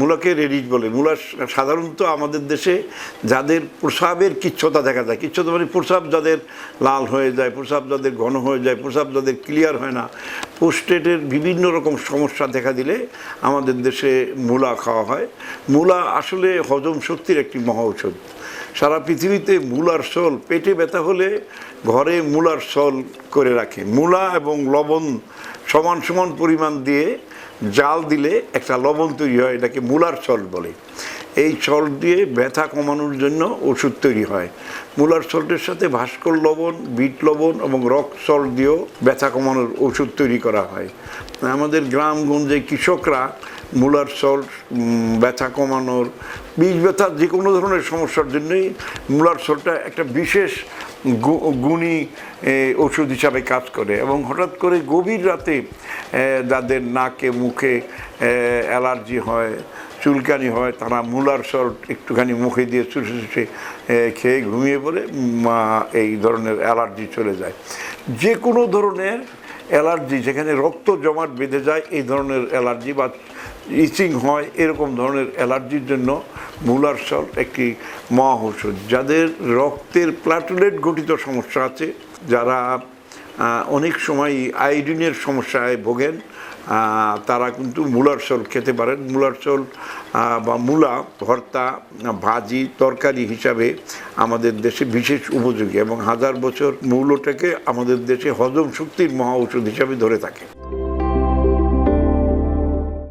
মূলাকে Reddit বলে। মূলা সাধারণত আমাদের দেশে যাদের প্রসাবের কিচ্ছতা দেখা যায়, কিচ্ছতা মানে প্রসাব যাদের লাল হয়ে যায়, প্রসাব যাদের ঘন হয়ে যায়, প্রসাব যাদের ক্লিয়ার হয় না পোস্টেটের বিভিন্ন রকম সমস্যা দেখা দিলে আমাদের দেশে মূলা খাওয়া হয়। মূলা আসলে হজম শক্তির একটি মহা ঔষধ। সারা পৃথিবীতে মূলার সল পেটে ব্যথা হলে ঘরে মূলার সল করে রাখে। মূলা এবং লবণ সমান সমান পরিমাণ দিয়ে জাল দিলে একটা লবণ তৈরি হয় এটাকে মুলার সল বলে। এই সল দিয়ে ব্যথা কমানোর জন্য ওষুধ তৈরি হয়। মূলার সল্টের সাথে ভাস্কর লবণ, বিট লবণ এবং রক সল্ট দিয়েও ব্যথা কমানোর ওষুধ তৈরি করা হয়। আমাদের গ্রামগঞ্জে কৃষকরা মূলার সল্ট ব্যথা কমানোর বীজ ব্যথা যে কোনো ধরনের সমস্যার জন্যই মূলার সল্টটা একটা বিশেষ গুণী ওষুধ হিসাবে কাজ করে এবং হঠাৎ করে গভীর রাতে যাদের নাকে, মুখে অ্যালার্জি হয়, চুলকানি হয়, তারা মূলার সল্ট একটুখানি মুখে দিয়ে চুষে চুষে খেয়ে ঘুমিয়ে পড়ে এই ধরনের অ্যালার্জি চলে যায়। যে কোনো ধরনের অ্যালার্জি, যেখানে রক্ত জমাট বেঁধে যায়, এই ধরনের অ্যালার্জি বা ইচিং হয়, এরকম ধরনের অ্যালার্জির জন্য মূলার সল্ট একটি মহা ঔষধ যাদের রক্তের প্লাটুলেট গঠিত সমস্যা আছে, যারা অনেক সময় আয়োডিনের সমস্যায় ভোগেন। তারা কিন্তু মূলার সল খেতে পারেন। মূলার সল বা মূলা, ভর্তা, ভাজি, তরকারি হিসাবে আমাদের দেশে বিশেষ উপযোগী এবং হাজার বছর মূলটাকে আমাদের দেশে হজম শক্তির মহা ঔষধ হিসাবে ধরে থাকে।